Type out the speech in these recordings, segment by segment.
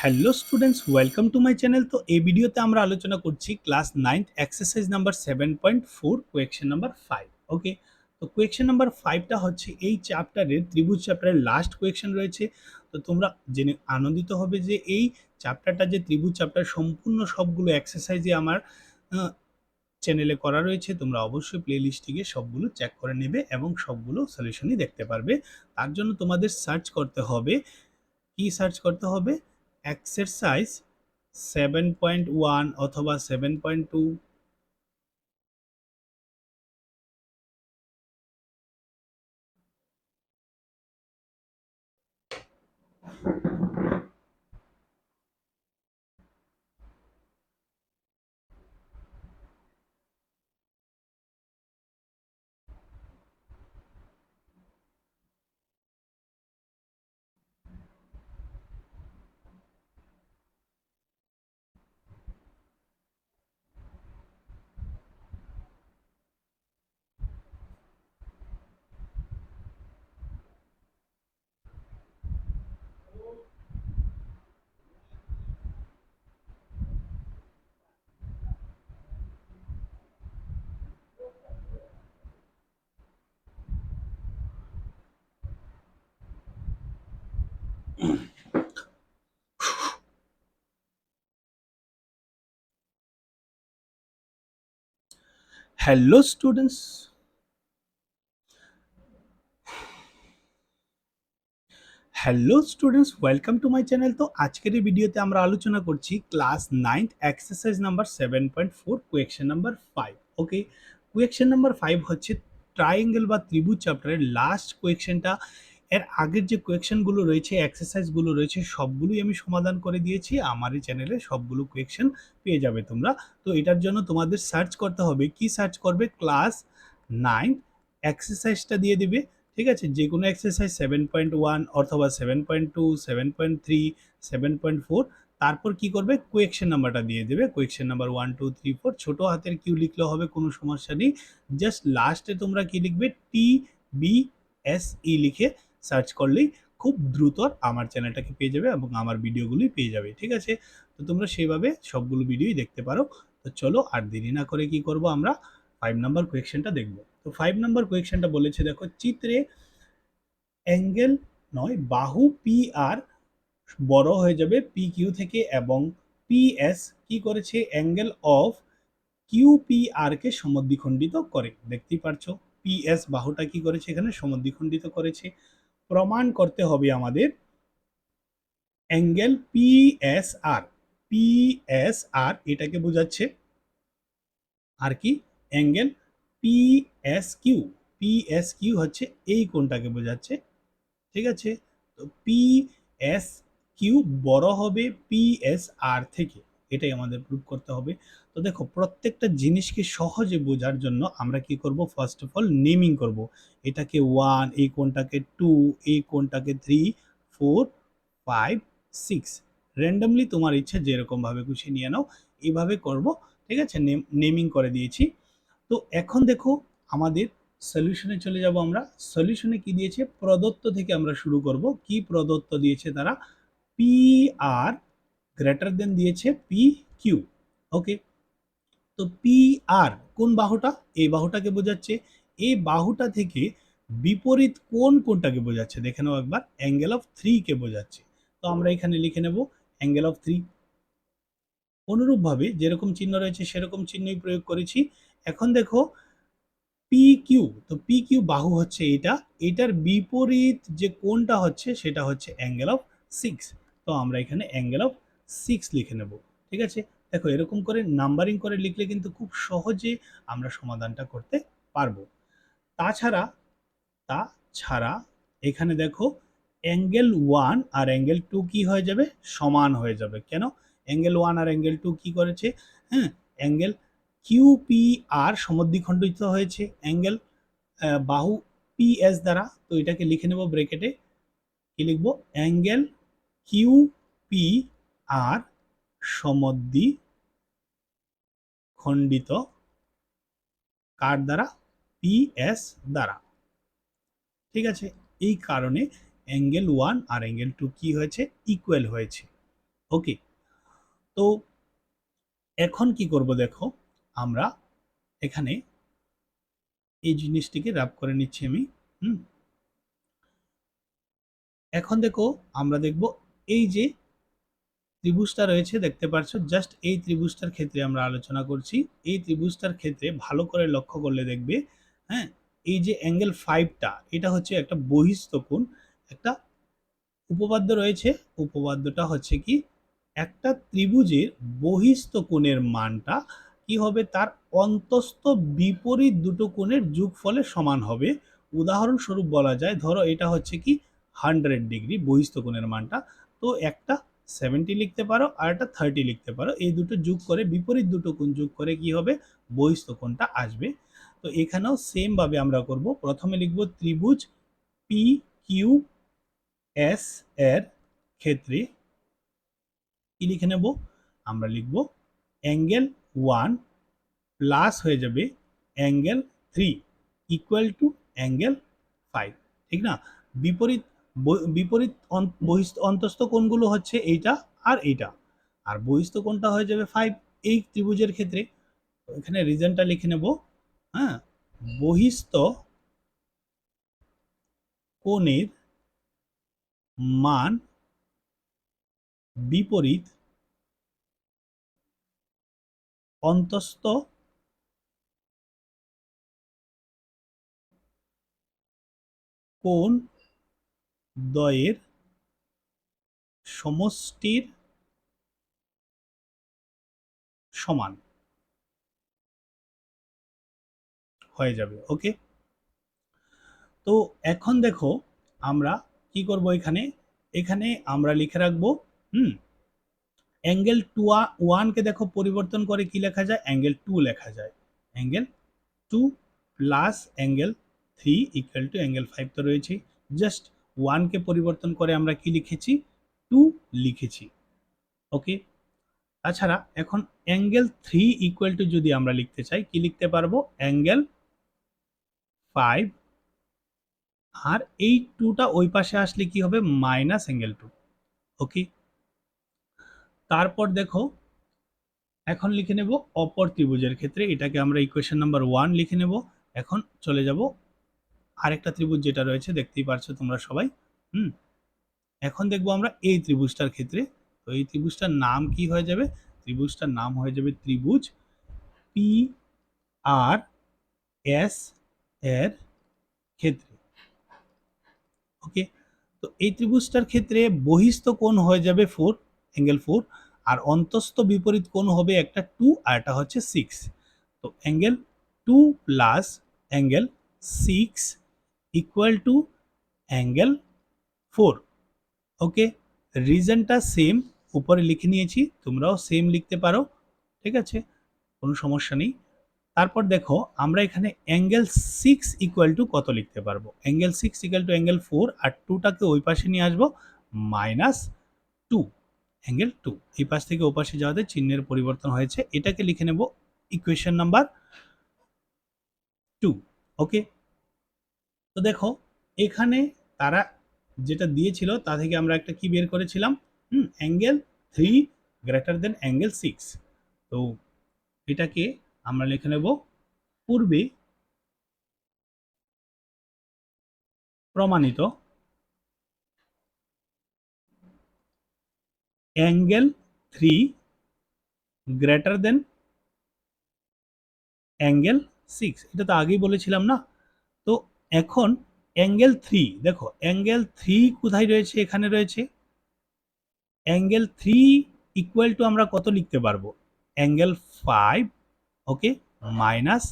Hello students welcome to my channel তো এই ভিডিওতে আমরা আলোচনা করছি class ninth exercise number seven point four question number five okay তো কোয়েকশন নাম্বার ফাইভটা হচ্ছে এই চ্যাপ্টারের ত্রিভুজ চ্যাপ্টারের লাস্ট কোয়েকশন রয়েছে। তো তোমরা জেনে আনন্দিত হবে যে এই চ্যাপ্টারটা যে ত্রিভুজ চ্যাপ্টার সম্পূর্ণ সবগুলো এক্সারসাইজে আমার চ্যানেলে করা রয়েছে। তোমরা অবশ্যই প্লে লিস্টে সবগুলো চেক করে নেবে এবং সবগুলো সলিউশনই দেখতে পারবে। তার জন্য তোমাদের সার্চ করতে হবে। কি সার্চ করতে হবে? এক্সারসাইজ সেভেন পয়েন্ট ওয়ান অথবা seven point two hello students hello students welcome to my channel তো আজকের এই ভিডিওতে আমরা আলোচনা করছি class ninth exercise number seven point four question number five okay question number five হচ্ছে ট্রায়াঙ্গেল বা ত্রিভুজ চ্যাপ্টারের লাস্ট কোয়েকশনটা এর আগের যে কোয়েকশনগুলো রয়েছে এক্সারসাইজগুলো রয়েছে, সবগুলোই আমি সমাধান করে দিয়েছি। আমার এই চ্যানেলে সবগুলো কোয়েকশন পেয়ে যাবে তোমরা। তো এটার জন্য তোমাদের সার্চ করতে হবে। কি সার্চ করবে? ক্লাস নাইন এক্সারসাইজটা দিয়ে দিবে। ঠিক আছে? যে কোনো এক্সারসাইজ সেভেন পয়েন্ট ওয়ান অথবা seven point two seven point three seven point four তারপর কি করবে? কোয়েকশন নাম্বারটা দিয়ে দেবে। Question number one two three four ছোটো হাতের কিউ লিখলে হবে, কোনো সমস্যা নেই। জাস্ট লাস্টে তোমরা কি লিখবে? টি বি এস ই লিখে সার্চ করলেই খুব দ্রুত আমার চ্যানেলটাকে পেয়ে যাবে এবং আমার ভিডিওগুলি পেয়ে যাবে, ঠিক আছে? তো তোমরা সেইভাবে সবগুলো ভিডিওই দেখতে পারো। তো চলো আর দেরি না করে কি করব আমরা? ফাইভ নাম্বার কোয়েকশনটা দেখব। তো ফাইভ নাম্বার কোয়েকশনটা বলেছে দেখো, চিত্রে অ্যাঙ্গেল নয়, বাহু পি আর বড় হয়ে যাবে পি কিউ থেকে এবং পি এস কি করেছে? Angle of Q P R কে সমদ্বিখণ্ডিত করে। দেখতেই পারছ পি এস বাহুটা কি করেছে? এখানে সমদ্বিখণ্ডিত করেছে। প্রমাণ করতে হবে আমাদের। Angle P S R P S R এটাকে বোঝাচ্ছে। আর কি? Angle P S Q P S Q হচ্ছে এই কোনটাকে বোঝাচ্ছে। ঠিক আছে? তো পি এস কিউ বড় হবে পি এস আর থেকে। এটাই আমাদের প্রুভ করতে হবে। তো দেখো, প্রত্যেকটা জিনিসকে সহজে বোঝার জন্য আমরা কি করব? ফার্স্ট অফ অল নেমিং করব। এটাকে ওয়ান এই কোনটাকে টু এই কোনটাকে three four five six randomly তোমার ইচ্ছা যেরকমভাবে খুশি নিয়ে নাও এইভাবে করব। ঠিক আছে? নেমিং করে দিয়েছি। তো এখন দেখো, আমাদের সলিউশনে চলে যাব আমরা। সলিউশনে কি দিয়েছে? প্রদত্ত থেকে আমরা শুরু করব। কি প্রদত্ত দিয়েছে তারা? পি আর গ্রেটার দেন দিয়েছে পি কিউ ওকে তো পি আর কোন বাহুটা? এই বাহুটাকে বোঝাচ্ছে। এই বাহুটা থেকে বিপরীত কোন কোনটাকে বোঝাচ্ছে? দেখে নাও একবার। অ্যাঙ্গেল অফ থ্রিকে বোঝাচ্ছে। তো আমরা এখানে লিখে নেব অ্যাঙ্গেল অফ থ্রি অনুরূপভাবে যেরকম চিহ্ন রয়েছে, সেরকম চিহ্নই প্রয়োগ করেছি। এখন দেখো পি কিউ তো পি কিউ বাহু হচ্ছে এটা এটার বিপরীত যে কোনটা হচ্ছে, সেটা হচ্ছে অ্যাঙ্গেল অফ সিক্স তো আমরা এখানে অ্যাঙ্গেল অফ সিক্স লিখে নেব, ঠিক আছে? দেখো, এরকম করে নাম্বারিং করে লিখলে কিন্তু খুব সহজে আমরা সমাধানটা করতে পারব। তাছাড়া তাছাড়া এখানে দেখো অ্যাঙ্গেল ওয়ান আর অ্যাঙ্গেল টু কি হয়ে যাবে? সমান হয়ে যাবে। কেন? অ্যাঙ্গেল ওয়ান আর অ্যাঙ্গেল টু কি করেছে? হ্যাঁ অ্যাঙ্গেল কিউ পি আর সমদ্বিখণ্ডিত হয়েছে। অ্যাঙ্গেল বাহু পি এস দ্বারা, তো এটাকে লিখে নেব ব্রেকেটে কি লিখব? অ্যাঙ্গেল কিউ পি আর সমদ্বি খণ্ডিত কার দ্বারা? পি এস দ্বারা। ঠিক আছে? এই কারণে অ্যাঙ্গেল ওয়ান আর অ্যাঙ্গেল টু কি হয়েছে? ইকুয়াল হয়েছে। ওকে তো এখন কি করব দেখো? আমরা এখানে এই জিনিসটিকে র্যাপ করে নিচ্ছি আমি। হুম? এখন দেখো আমরা দেখব এই যে ত্রিভুজটা রয়েছে, দেখতে পাচ্ছ জাস্ট এই ত্রিভুজটার ক্ষেত্রে আমরা আলোচনা করছি। এই ত্রিভুজটার ক্ষেত্রে ভালো করে লক্ষ্য করলে দেখবে হ্যাঁ এই যে অ্যাঙ্গেল ফাইভটা এটা হচ্ছে একটা বহিস্থ কোণ, একটা উপপাদ্য রয়েছে। উপপাদ্যটা হচ্ছে কি, একটা ত্রিভুজের বহিস্থ কোণের মানটা কি হবে? তার অন্তস্থ বিপরীত দুটো কোণের যোগফলের সমান হবে। উদাহরণস্বরূপ বলা যায়, ধরো এটা হচ্ছে কি হান্ড্রেড ডিগ্রি বহিস্থ কোণের মানটা। তো একটা সেভেন্টি লিখতে পারো আর একটা থার্টি লিখতে পারো। এই দুটো যোগ করে বিপরীত দুটো কোণ যোগ করে কি হবে? বহিস্থ কোণটা আসবে। তো এখানেও সেমভাবে আমরা করব। প্রথমে লিখব ত্রিভুজ পি কিউ এস এর ক্ষেত্রে কি লিখে নেব? আমরা লিখব অ্যাঙ্গেল ওয়ান প্লাস হয়ে যাবে angle three equal to angle five ঠিক না? বিপরীত বিপরীত বহিস্থ অন্তস্থ কোণগুলো হচ্ছে এইটা আর এইটা। আর বহিস্থ কোণটা হয়ে যাবে ফাইভ এই ত্রিভুজের ক্ষেত্রে। এখানে রিজনটা লিখে নেব হ্যাঁ? বহিস্থ কোণের মান বিপরীত অন্তস্থ কোন দ্বয়ের সমষ্টির সমান হয়ে যাবে ওকে তো এখন দেখো আমরা কি করব এখানে? এখানে আমরা লিখে রাখব, হুম? অ্যাঙ্গেল টু ওয়ানকে দেখো পরিবর্তন করে কি লেখা যায়? অ্যাঙ্গেল টু লেখা যায়। Angle two plus angle three equal to angle five তো রয়েছে জাস্ট ওয়ানকে পরিবর্তন করে আমরা কি লিখেছি? টু লিখেছি। ওকে তাছাড়া এখন অ্যাঙ্গেল থ্রি ইকুয়াল টু যদি আমরা লিখতে চাই, কি লিখতে পারব? অ্যাঙ্গেল ফাইভ আর এই টুটা ওই পাশে আসলে কি হবে? মাইনাস অ্যাঙ্গেল টু ওকে তারপর দেখো, এখন লিখে নেব অপর ত্রিভুজের ক্ষেত্রে, এটাকে আমরা ইকুয়েশন নাম্বার ওয়ান লিখে নেব। এখন চলে যাব আরেকটা ত্রিভুজ যেটা রয়েছে, দেখতেই পারছ তোমরা সবাই, হুম? এখন দেখব আমরা এই ত্রিভুজটার ক্ষেত্রে। তো এই ত্রিভুজটার নাম কি হয়ে যাবে? ত্রিভুজটার নাম হয়ে যাবে ত্রিভুজ পি আর এস এর ক্ষেত্রে। ওকে? তো এই ত্রিভুজটার ক্ষেত্রে বহিস্থ কোণ হয়ে যাবে ফোর, অ্যাঙ্গেল ফোর, আর অন্তস্থ বিপরীত কোণ হবে একটা টু, আর এটা হচ্ছে সিক্স। তো angle two plus angle six equal to angle four okay রিজনটা same উপরে লিখে নিয়েছি, তোমরাও সেম লিখতে পারো, ঠিক আছে? কোনো সমস্যা নেই। তারপর দেখো, আমরা এখানে অ্যাঙ্গেল সিক্স ইকুয়াল টু কত লিখতে পারব? Angle six equal to angle four আর টুটাকে ওই পাশে নিয়ে আসব মাইনাস টু অ্যাঙ্গেল টু এই পাশ থেকে ও পাশে যাওয়াতে চিহ্নের পরিবর্তন হয়েছে। এটাকে লিখে নেব ইকুয়েশন নাম্বার টু ওকে তো দেখো, এখানে তারা যেটা দিয়েছিল, তা থেকে আমরা একটা কি বের করেছিলাম? হুম angle three greater than angle six তো এটাকে আমরা লিখে নেব, পূর্বে প্রমাণিত angle three greater than angle six এটা তো আগেই বলেছিলাম না? এখন অ্যাঙ্গেল থ্রি দেখো অ্যাঙ্গেল থ্রি কোথায় রয়েছে, এখানে রয়েছে? অ্যাঙ্গেল থ্রি ইকুয়াল টু আমরা কত লিখতে পারব? Angle five okay minus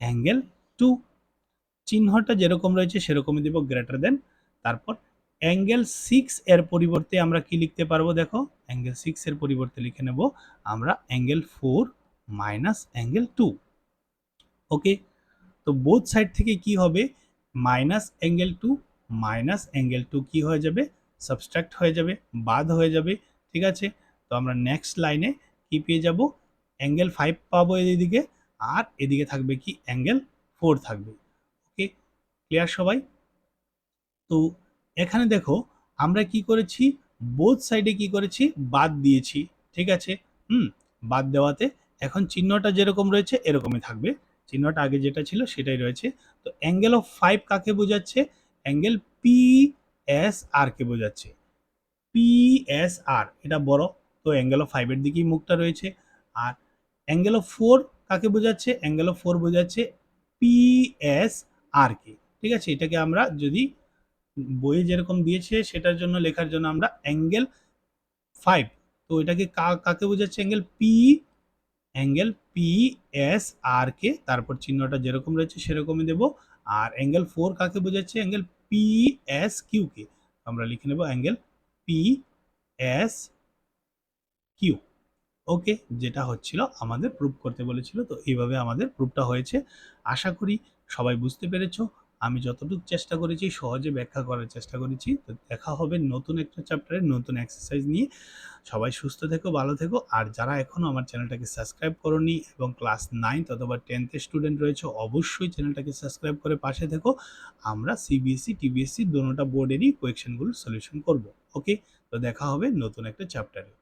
angle two চিহ্নটা যেরকম রয়েছে সেরকমই দেব গ্রেটার দেন তারপর অ্যাঙ্গেল সিক্স এর পরিবর্তে আমরা কি লিখতে পারব দেখো? অ্যাঙ্গেল সিক্স এর পরিবর্তে লিখে নেব আমরা angle four minus angle two okay তো বোথ সাইড থেকে কি হবে? Minus angle two minus angle two কী হয়ে যাবে? সাবস্ট্রাক্ট হয়ে যাবে, বাদ হয়ে যাবে, ঠিক আছে? তো আমরা নেক্সট লাইনে কি পেয়ে যাব? অ্যাঙ্গেল ফাইভ পাবো এদিকে, আর এদিকে থাকবে কি? অ্যাঙ্গেল ফোর থাকবে। ওকে ক্লিয়ার সবাই? তো এখানে দেখো, আমরা কি করেছি? বোথ সাইডে কি করেছি? বাদ দিয়েছি, ঠিক আছে? হুম? বাদ দেওয়াতে এখন চিহ্নটা যেরকম রয়েছে, এরকমই থাকবে। চিহ্নটা আগে যেটা ছিল সেটাই রয়েছে। তো অ্যাঙ্গেল অফ ফাইভ কাকে বোঝাচ্ছে? অ্যাঙ্গেল পি এস আর কে বোঝাচ্ছে। পি এস আর এটা বড়, তো অ্যাঙ্গেল অফ ফাইভের দিকেই মুখটা রয়েছে। আর অ্যাঙ্গেল অফ ফোর কাকে বোঝাচ্ছে? অ্যাঙ্গেল অফ ফোর বোঝাচ্ছে পি এস আর কে। ঠিক আছে? এটাকে আমরা যদি বইয়ে যেরকম দিয়েছে সেটার জন্য, লেখার জন্য আমরা অ্যাঙ্গেল ফাইভ তো এটাকে কাকে বোঝাচ্ছে? Angle P angle P S R কে তারপর চিহ্নটা যেরকম রয়েছে সেরকমই দেব। আর অ্যাঙ্গেল ফোর কাকে বোঝাচ্ছে? অ্যাঙ্গেল পি এস কিউ কে আমরা লিখে নেব angle P S Q okay যেটা হচ্ছিল আমাদের প্রুফ করতে বলেছিল, তো এইভাবে আমাদের প্রুফটা হয়েছে। আশা করি সবাই বুঝতে পেরেছ। আমি যতটুকু চেষ্টা করেছি, সহজে ব্যাখ্যা করার চেষ্টা করেছি। তো দেখা হবে নতুন একটা চ্যাপ্টারে নতুন এক্সারসাইজ নিয়ে। সবাই সুস্থ থেকো, ভালো থেকো। আর যারা এখনও আমার চ্যানেলটাকে সাবস্ক্রাইব করনি এবং ক্লাস নাইন্থ অথবা টেন্থের স্টুডেন্ট রয়েছে, অবশ্যই চ্যানেলটাকে সাবস্ক্রাইব করে পাশে থেকো। আমরা সিবিএসসি টিবিএসসি দোনোটা বোর্ডেরই কোয়েকশনগুলো সলিউশন করব। ওকে তো দেখা হবে নতুন একটা চ্যাপ্টারে